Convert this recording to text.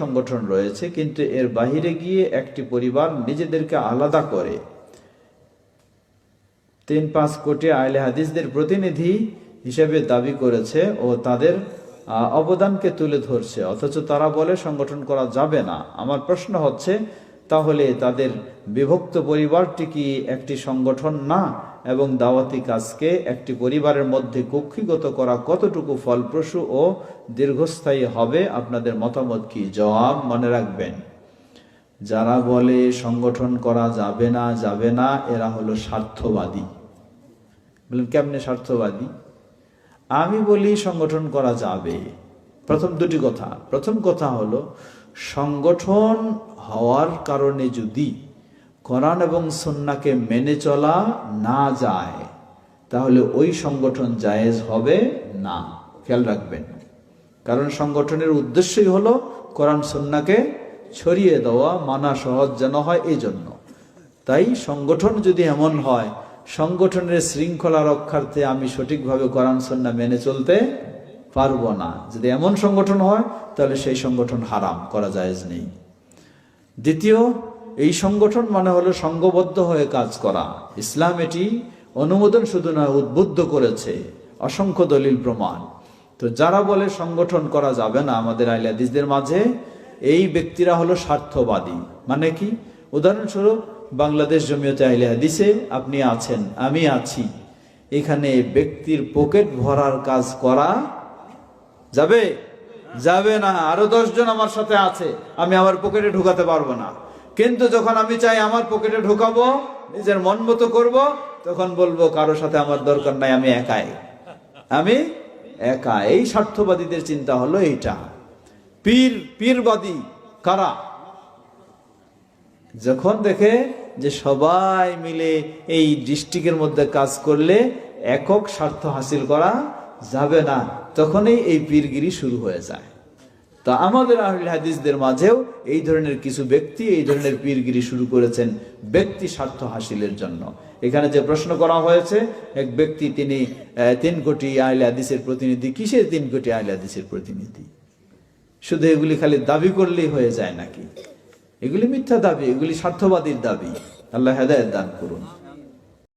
সংগঠন রয়েছে, কিন্তু এর বাহিরে গিয়ে একটি পরিবার নিজেদেরকে আলাদা করে। তিন পাঁচ কোটি আইলে হাদিসদের প্রতিনিধি হিসেবে দাবি করেছে ও তাদের অবদানকে তুলে ধরছে। অথচ তারা বলে, সংগঠন করা যাবে না। আমার প্রশ্ন হচ্ছে তাহলে তাদের বিভক্ত পরিবারটি কি একটি সংগঠন না? এবং দাওয়াতি কাজকে একটি পরিবারের মধ্যে কক্ষিগত করা কতটুকু ফলপ্রসূ ও দীর্ঘস্থায়ী হবে? আপনাদের মতামত কি? জবাব মনে রাখবেন। যারা বলে সংগঠন করা যাবে না যাবে না, এরা হলো স্বার্থবাদী। বললেন কেমনে স্বার্থবাদী? আমি বলি সংগঠন করা যাবে। প্রথম দুটি কথা। প্রথম কথা হলো সংগঠন হওয়ার কারণে যদি কোরআন এবং সন্নাকে মেনে চলা না যায়, তাহলে ওই সংগঠন জায়েজ হবে না। খেয়াল রাখবেন। কারণ সংগঠনের উদ্দেশ্যই হলো কোরআন সন্নাকে ছড়িয়ে দেওয়া, মানা সহজ যেন হয় এই জন্য তাই সংগঠন যদি এমন হয়, সংগঠনের শৃঙ্খলা রক্ষার্থে আমি সঠিকভাবে কোরআন সন্না মেনে চলতে পারব না। যদি এমন সংগঠন হয়, তাহলে সেই সংগঠন হারাম, করা জায়েজ নেই। দ্বিতীয়, এই সংগঠন মানে হলো সংঘবদ্ধ হয়ে কাজ করা। ইসলাম এটি অনুমোদন শুধু নয়, উদ্বুদ্ধ করেছে। অসংখ্য দলিল প্রমাণ। তো যারা বলে সংগঠন করা যাবে না আমাদের আইলাদিসদের মাঝে, এই ব্যক্তিরা হলো স্বার্থবাদী। মানে কি? উদাহরণস্বরূপ, বাংলাদেশ জমিয়তে আইলে হাদিসে আপনি আছেন, আমি আছি। এখানে ব্যক্তির পকেট ভরার কাজ করা যাবে? যাবে না। আরও জন আমার সাথে আছে। আমি আমার পকেটে ঢুকাতে পারব না। কিন্তু যখন আমি চাই আমার পকেটে ঢুকাবো, নিজের মন মতো করব, তখন বলব, কারও সাথে আমার দরকার নাই, আমি একাই। আমি একা এই স্বার্থবাদীদের চিন্তা হলো এইটা। পীর, পীরবাদী কারা? যখন দেখে যে সবাই মিলে এই ডিস্ট্রিক্টের মধ্যে কাজ করলে একক স্বার্থ হাসিল করা যাবে না, তখনই এই পীরগিরি শুরু হয়ে যায়। তা আমাদের আহলে হাদিসদের মাঝেও এই ধরনের কিছু ব্যক্তি, এই ধরনের পীরগিরি শুরু করেছেন ব্যক্তি স্বার্থ হাসিলের জন্য। এখানে যে প্রশ্ন করা হয়েছে, এক ব্যক্তি তিনি তিন কোটি আহলে হাদিসের প্রতিনিধি, কিসের তিন কোটি আহলে হাদিসের প্রতিনিধি? শুধু এগুলি খালি দাবি করলেই হয়ে যায় নাকি? এগুলি মিথ্যা দাবি, এগুলি স্বার্থবাদীর দাবি। আল্লাহ হেদায়ত দান করুন।